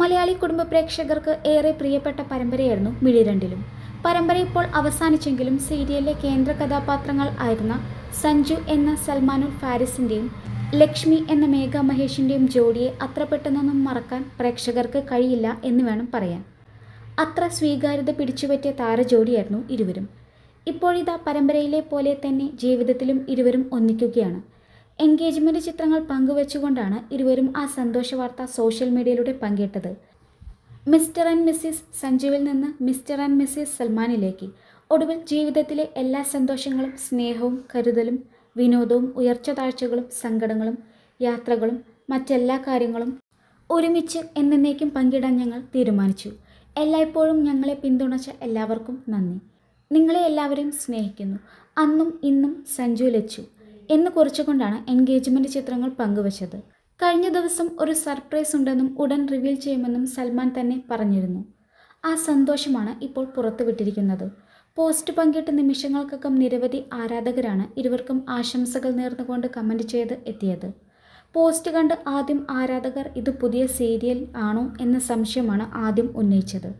മലയാളി കുടുംബ പ്രേക്ഷകർക്ക് ഏറെ പ്രിയപ്പെട്ട പരമ്പരയായിരുന്നു മിഴിരണ്ടിലും. പരമ്പര ഇപ്പോൾ അവസാനിച്ചെങ്കിലും സീരിയലിലെ കേന്ദ്ര കഥാപാത്രങ്ങൾ ആയിരുന്ന സഞ്ജു എന്ന സൽമാനുൽ ഫാരിസിന്റെയും ലക്ഷ്മി എന്ന മേഘ മഹേഷിന്റെയും ജോഡിയെ അത്ര പെട്ടെന്നൊന്നും മറക്കാൻ പ്രേക്ഷകർക്ക് കഴിയില്ല എന്ന് വേണം പറയാൻ. അത്ര സ്വീകാര്യത പിടിച്ചുപറ്റിയ താരജോഡിയായിരുന്നു ഇരുവരും. ഇപ്പോഴിതാ പരമ്പരയിലെ പോലെ തന്നെ ജീവിതത്തിലും ഇരുവരും ഒന്നിക്കുകയാണ്. എൻഗേജ്മെന്റ് ചിത്രങ്ങൾ പങ്കുവച്ചുകൊണ്ടാണ് ഇരുവരും ആ സന്തോഷ വാർത്ത സോഷ്യൽ മീഡിയയിലൂടെ പങ്കിട്ടത്. മിസ്റ്റർ ആൻഡ് മിസ്സിസ് സഞ്ജുവിൽ നിന്ന് മിസ്റ്റർ ആൻഡ് മിസ്സിസ് സൽമാനിലേക്ക്. ഒടുവിൽ ജീവിതത്തിലെ എല്ലാ സന്തോഷങ്ങളും സ്നേഹവും കരുതലും വിനോദവും ഉയർച്ച താഴ്ചകളും സങ്കടങ്ങളും യാത്രകളും മറ്റെല്ലാ കാര്യങ്ങളും ഒരുമിച്ച് എന്നേക്കും പങ്കിടാൻ ഞങ്ങൾ തീരുമാനിച്ചു. എല്ലായ്പ്പോഴും ഞങ്ങളെ പിന്തുണച്ച എല്ലാവർക്കും നന്ദി. നിങ്ങളെ എല്ലാവരെയും സ്നേഹിക്കുന്നു. അന്നും ഇന്നും സഞ്ജു ലച്ചു. എന്ന് കുറിച്ചുകൊണ്ടാണ് എൻഗേജ്മെന്റ് ചിത്രങ്ങൾ പങ്കുവച്ചത്. കഴിഞ്ഞ ദിവസം ഒരു സർപ്രൈസ് ഉണ്ടെന്നും ഉടൻ റിവീൽ ചെയ്യുമെന്നും സൽമാൻ തന്നെ പറഞ്ഞിരുന്നു. ആ സന്തോഷമാണ് ഇപ്പോൾ പുറത്തുവിട്ടിരിക്കുന്നത്. പോസ്റ്റ് പങ്കിട്ട നിമിഷങ്ങൾക്കകം നിരവധി ആരാധകരാണ് ഇരുവർക്കും ആശംസകൾ നേർന്നുകൊണ്ട് കമന്റ് ചെയ്ത് എത്തിയത്. പോസ്റ്റ് കണ്ട് ആദ്യം ആരാധകർ ഇത് പുതിയ സീരിയൽ ആണോ എന്ന സംശയമാണ് ആദ്യം ഉന്നയിച്ചത്.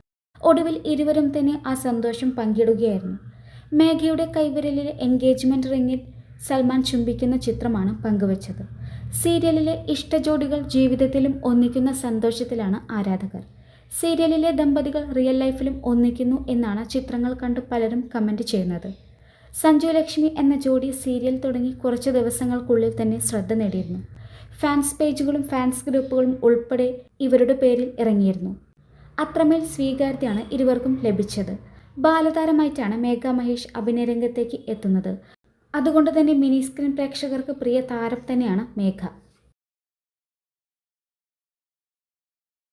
ഒടുവിൽ ഇരുവരും തന്നെ ആ സന്തോഷം പങ്കിടുകയായിരുന്നു. മേഘയുടെ കൈവിരലിലെ എൻഗേജ്മെന്റ് റിങ്ങിൽ സൽമാൻ ചുംബിക്കുന്ന ചിത്രമാണ് പങ്കുവച്ചത്. സീരിയലിലെ ഇഷ്ടജോഡികൾ ജീവിതത്തിലും ഒന്നിക്കുന്ന സന്തോഷത്തിലാണ് ആരാധകർ. സീരിയലിലെ ദമ്പതികൾ റിയൽ ലൈഫിലും ഒന്നിക്കുന്നു എന്നാണ് ചിത്രങ്ങൾ കണ്ട് പലരും കമന്റ് ചെയ്യുന്നത്. സഞ്ജു ലക്ഷ്മി എന്ന ജോഡി സീരിയൽ തുടങ്ങി കുറച്ച് ദിവസങ്ങൾക്കുള്ളിൽ തന്നെ ശ്രദ്ധ നേടിയിരുന്നു. ഫാൻസ് പേജുകളും ഫാൻസ് ഗ്രൂപ്പുകളും ഉൾപ്പെടെ ഇവരുടെ പേരിൽ ഇറങ്ങിയിരുന്നു. അത്രമേൽ സ്വീകാര്യതയാണ് ഇരുവർക്കും ലഭിച്ചത്. ബാലതാരമായിട്ടാണ് മേഘ മഹേഷ് അഭിനയരംഗത്തേക്ക് എത്തുന്നത്. അതുകൊണ്ട് തന്നെ മിനി സ്ക്രീൻ പ്രേക്ഷകർക്ക് പ്രിയ താരം തന്നെയാണ് മേഘ.